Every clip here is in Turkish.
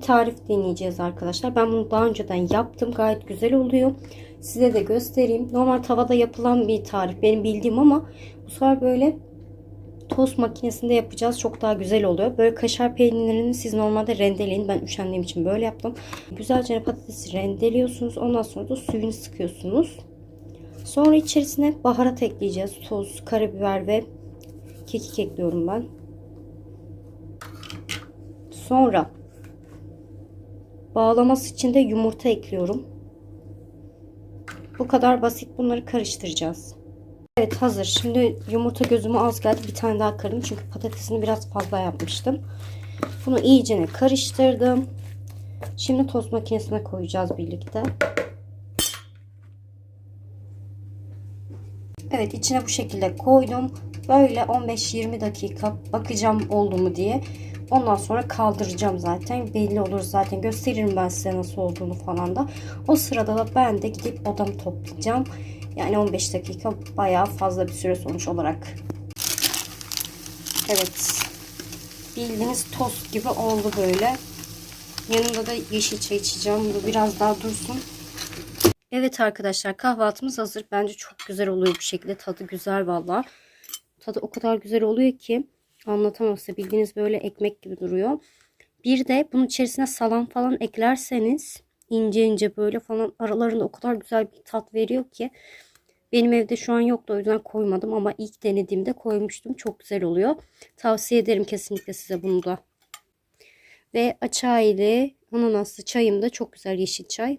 tarif deneyeceğiz arkadaşlar. Ben bunu daha önceden yaptım. Gayet güzel oluyor. Size de göstereyim. Normal tavada yapılan bir tarif. Benim bildiğim ama bu sefer böyle tost makinesinde yapacağız. Çok daha güzel oluyor. Böyle kaşar peynirini siz normalde rendeleyin. Ben üşendiğim için böyle yaptım. Güzelce patatesi rendeliyorsunuz. Ondan sonra da suyunu sıkıyorsunuz. Sonra içerisine baharat ekleyeceğiz. Toz, karabiber ve kekik ekliyorum ben. Sonra bağlaması için de yumurta ekliyorum. Bu kadar basit. Bunları karıştıracağız. Evet hazır. Şimdi yumurta gözüme az geldi. Bir tane daha kırdım. Çünkü patatesini biraz fazla yapmıştım. Bunu iyicene karıştırdım. Şimdi tost makinesine koyacağız birlikte. Evet içine bu şekilde koydum. Böyle 15-20 dakika bakacağım oldu mu diye. Ondan sonra kaldıracağım zaten. Belli olur zaten. Gösteririm ben size nasıl olduğunu falan da. O sırada da ben de gidip odamı toplayacağım. Yani 15 dakika bayağı fazla bir süre sonuç olarak. Evet. Bildiğiniz tost gibi oldu böyle. Yanında da yeşil çay içeceğim. Bu biraz daha dursun. Evet arkadaşlar kahvaltımız hazır. Bence çok güzel oluyor bu şekilde. Tadı güzel valla. Tadı o kadar güzel oluyor ki anlatamam size. Bildiğiniz böyle ekmek gibi duruyor. Bir de bunun içerisine salam falan eklerseniz ince ince böyle falan aralarında o kadar güzel bir tat veriyor ki. Benim evde şu an yoktu o yüzden koymadım ama ilk denediğimde koymuştum. Çok güzel oluyor. Tavsiye ederim kesinlikle size bunu da. Ve açay ile ananaslı çayım da çok güzel yeşil çay.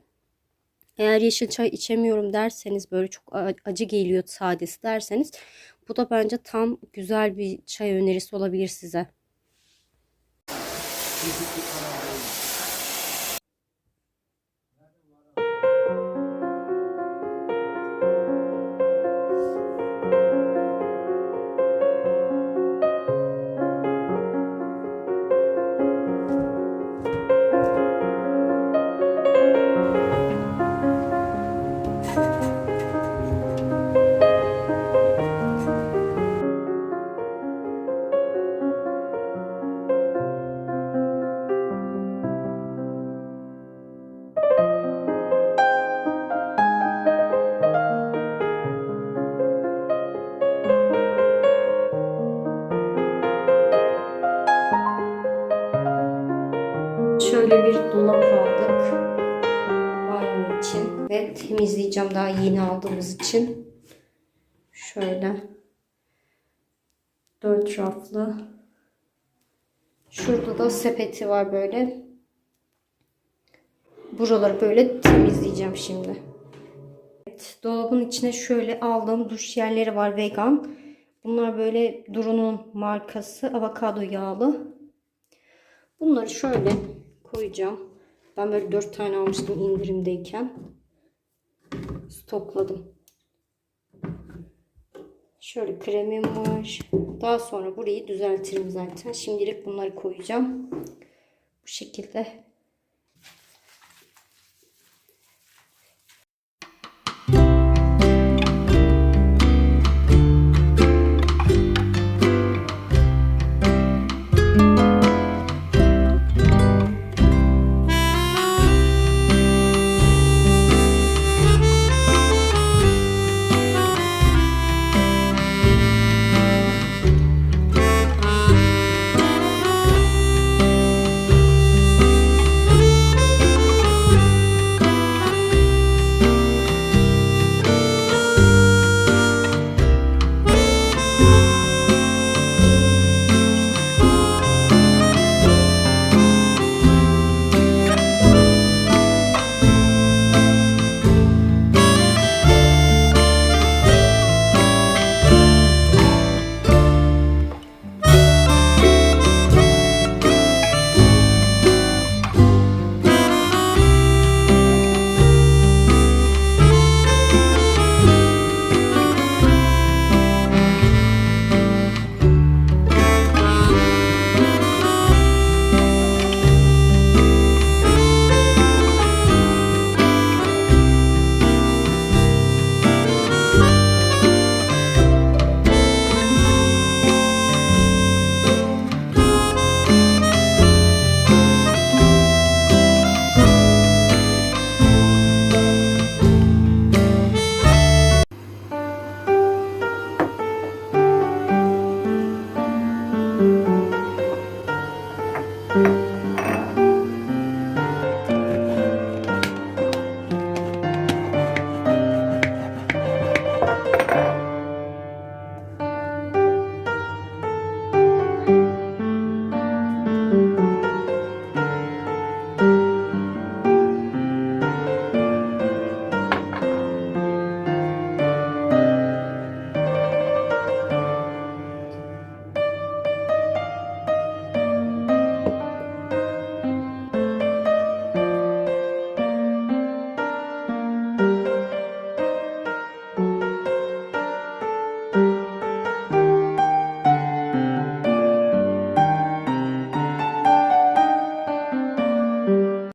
Eğer yeşil çay içemiyorum derseniz böyle çok acı geliyor sadesi derseniz bu da bence tam güzel bir çay önerisi olabilir size. Şöyle bir dolap aldık. Banyo için. Ve temizleyeceğim daha yeni aldığımız için. Şöyle. Dört raflı. Şurada da sepeti var böyle. Buraları böyle temizleyeceğim şimdi. Evet, dolabın içine şöyle aldığım duş yerleri var vegan. Bunlar böyle Duru'nun markası avokado yağlı. Bunları şöyle koyacağım. Ben böyle 4 tane almıştım indirimdeyken. Stokladım. Şöyle kremim var. Daha sonra burayı düzeltirim zaten. Şimdilik bunları koyacağım. Bu şekilde